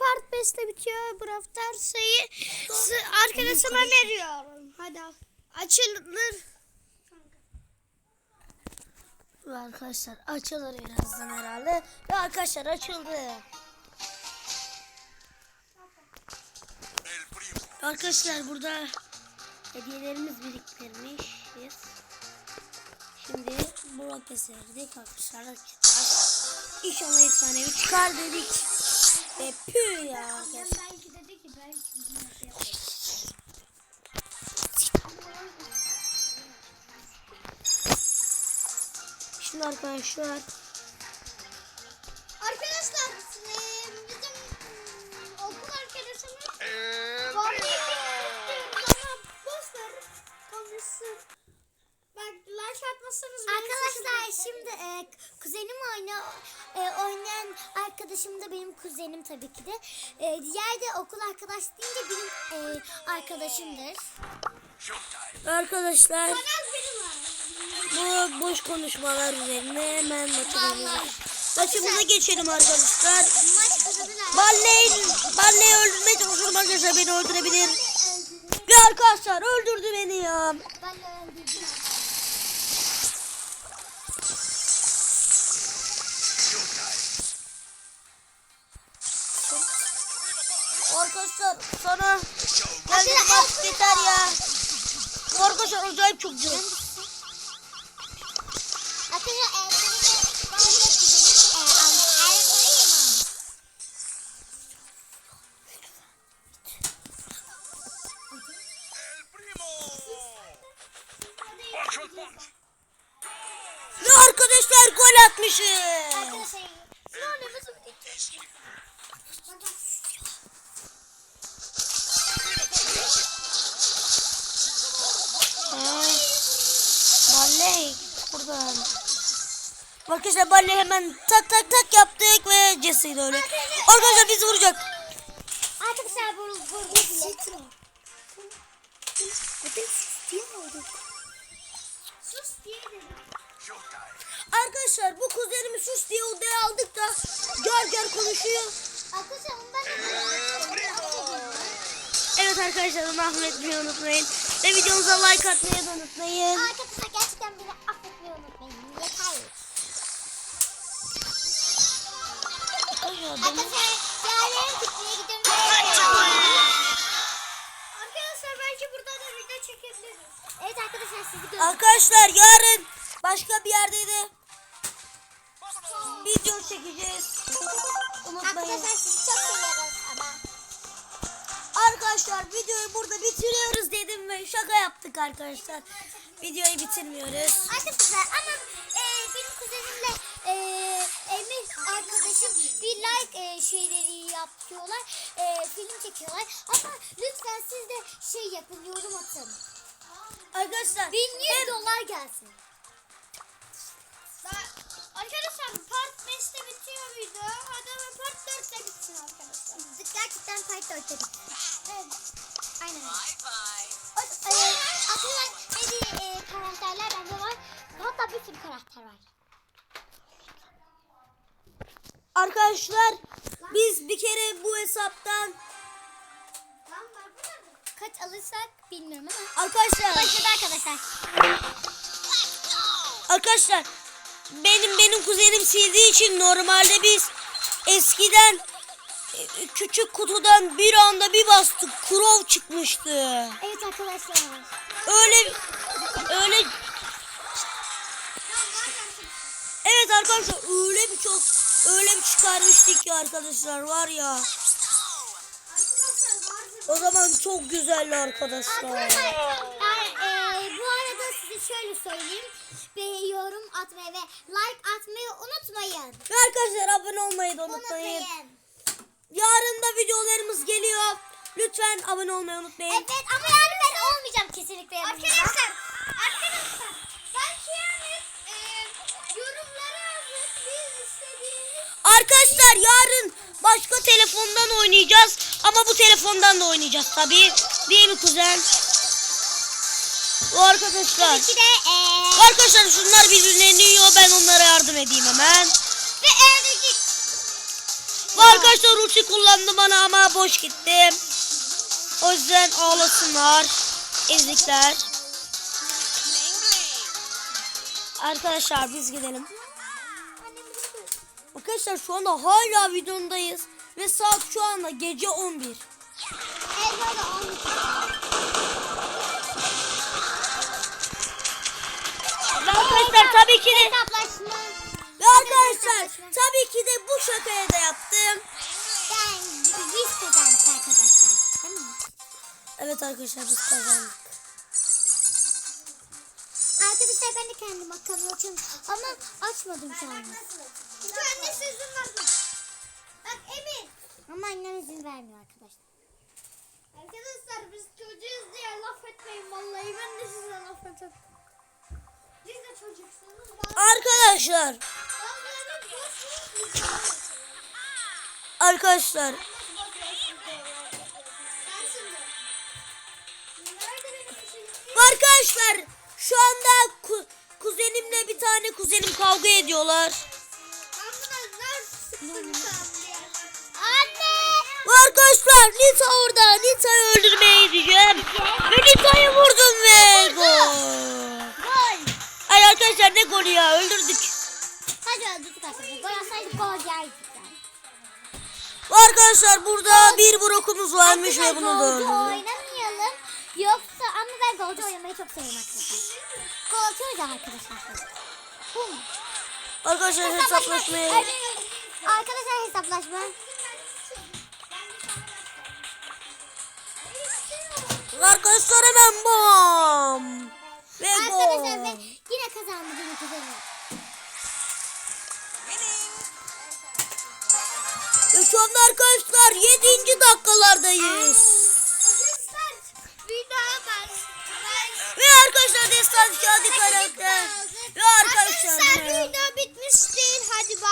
part 5'te bitiyor. Stars'ı s- arkadaşıma veriyorum. Hadi al. Açılır. Arkadaşlar açılır birazdan herhalde. Ve arkadaşlar açıldı. Arkadaşlar burada hediyelerimiz biriktirmişiz. Şimdi bu roketi verdik arkadaşlar. İnşallah efsanevi çıkar dedik. Ve pü ya arkadaşlar. Belki dedi ki belki bir yapacak. Şimdi arkadaşlar Arkadaşlar e, bizim okul arkadaşımız atmazsanız benim Arkadaşlar şimdi e, kuzenim oyna e, oynayan arkadaşım da benim kuzenim tabii ki de. E, diğer de okul arkadaş deyince benim e, arkadaşımdır. arkadaşlar bu boş konuşmalar üzerine hemen maçımıza maçımıza geçelim arkadaşlar. Barley Barley öldürmeye çalışıyorum arkadaşlar beni öldürebilir. Ve arkadaşlar öldürdü beni ya. Ben öldürdüm. Am- Erek orayı mı? Ve arkadaşlar gol atmışız. Arkadaşlar ne oluyor buradan. Arkadaşlar Barley hemen tak tak tak yaptık ve Jesse'yi de öyle. Arkadaşlar bizi vuracak. Arkadaşlar bu bu bu Sus diye dedim. Arkadaşlar bu kuzenimi sus diye odaya aldık da gör gör konuşuyor. Arkadaşlar ondan da Evet arkadaşlar onu affetmeyi unutmayın. Ve videomuza like atmayı da unutmayın. Arkadaşlar Gidiyorum. Arkadaşlar belki burada da video çekebiliriz. Evet arkadaşlar sizi görüyorum. Arkadaşlar yarın başka bir yerde de video çekeceğiz. Unutmayın. Arkadaşlar sizi çok seviyoruz ama. Arkadaşlar videoyu burada bitiriyoruz dedim ve şaka yaptık arkadaşlar. Videoyu bitirmiyoruz. Arkadaşlar ama şeyleri yapıyorlar. E, film çekiyorlar. Ama lütfen siz de şey yapın yorum atın. Arkadaşlar 1100 dolar gelsin. Daha- Arkadaşlar part 5'te bitiyor video. Hadi hemen part 4'te bitsin arkadaşlar. Gerçekten part 4'te bitti. Evet. Aynen öyle. E, arkadaşlar diye e, karakterler bende var. Hatta bir sürü karakter var. Arkadaşlar biz bir kere bu hesaptan? Kaç alırsak bilmiyorum ama. arkadaşlar Başladı arkadaşlar. arkadaşlar benim benim kuzenim sildiği için normalde biz eskiden e, küçük kutudan bir anda bir bastık kurov çıkmıştı. Evet arkadaşlar. Öyle öyle Evet arkadaşlar öyle bir çok öyle bir çıkarmıştık ki arkadaşlar var ya. O zaman çok güzeldi arkadaşlar. Arkadaşlar e, bu arada size şöyle söyleyeyim. Ve yorum atmayı ve like atmayı unutmayın. Ve arkadaşlar abone olmayı da unutmayın. Unutmayın. Yarın da videolarımız geliyor. Lütfen abone olmayı unutmayın. Evet ama yani ben olmayacağım kesinlikle arkadaşlar Arkadaşlar yarın başka telefondan oynayacağız. Ama bu telefondan da oynayacağız tabii. Değil mi kuzen? Bu arkadaşlar. İki de e, Bu arkadaşlar şunlar birbirlerini yiyor. Ben onlara yardım edeyim hemen. ve evlilik. Ve arkadaşlar ulti kullandı bana ama boş gitti. O yüzden ağlasınlar. Ezikler. Arkadaşlar biz gidelim. Arkadaşlar şu anda hala videondayız. Ve saat şu anda gece 11. Elma da olmuş. Ve arkadaşlar tabii ki de ve arkadaşlar tabii ki de bu şakayı da yaptım. Ben biz kazandık arkadaşlar. Değil mi? Evet arkadaşlar biz kazandık. Arkadaşlar ben de kendim akıllı açıyorum ama açmadım şu an. Çünkü annesi izin verdi. Bak Emin. Ama annem izin vermiyor arkadaşlar. Arkadaşlar biz çocuğuz diye laf etmeyin vallahi ben de size laf ederim. Siz de çocuksunuz. Arkadaşlar arkadaşlar arkadaşlar şu anda ku- kuzenimle bir tane kuzenim kavga ediyorlar. Anne! Arkadaşlar Nita orada. Nita'yı öldürmeye gideceğim. Ve Nita'yı vurdum ve gol. Ay arkadaşlar ne golü ya öldürdük. Hadi öldürdük arkadaşlar. Gol atsaydık gol yerdik arkadaşlar burada bir brokumuz varmış ve bunu da öldürdük. oynamayalım. Yoksa ama ben golcü oynamayı çok seviyorum arkadaşlar. Golcü oynayacağım arkadaşlar. Arkadaşlar hesaplaşmaya Ay, Arkadaşlar hesaplaşma. Arkadaşlar hemen bom. Ve bom. Arkadaşlar ve yine kazandı. Ve şu anda arkadaşlar 7. dakikalardayız. Ve arkadaşlar destan kağıdı karakter. Ve arkadaşlar. Arkadaşlar video bitmiş değil. Hadi bay.